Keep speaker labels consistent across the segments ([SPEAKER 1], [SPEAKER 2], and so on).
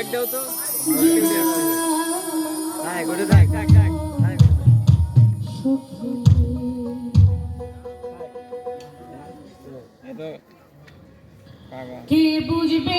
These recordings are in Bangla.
[SPEAKER 1] সাইড দাও তো। হ্যাঁ গোটে থাক থাক থাক
[SPEAKER 2] কে বুঝবে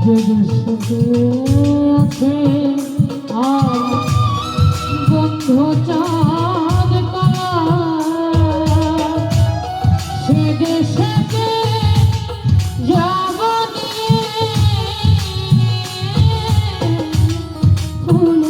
[SPEAKER 2] জগতে আছে আর বন্ধ চাঁদ তারা সে দেশে জগতে ফুল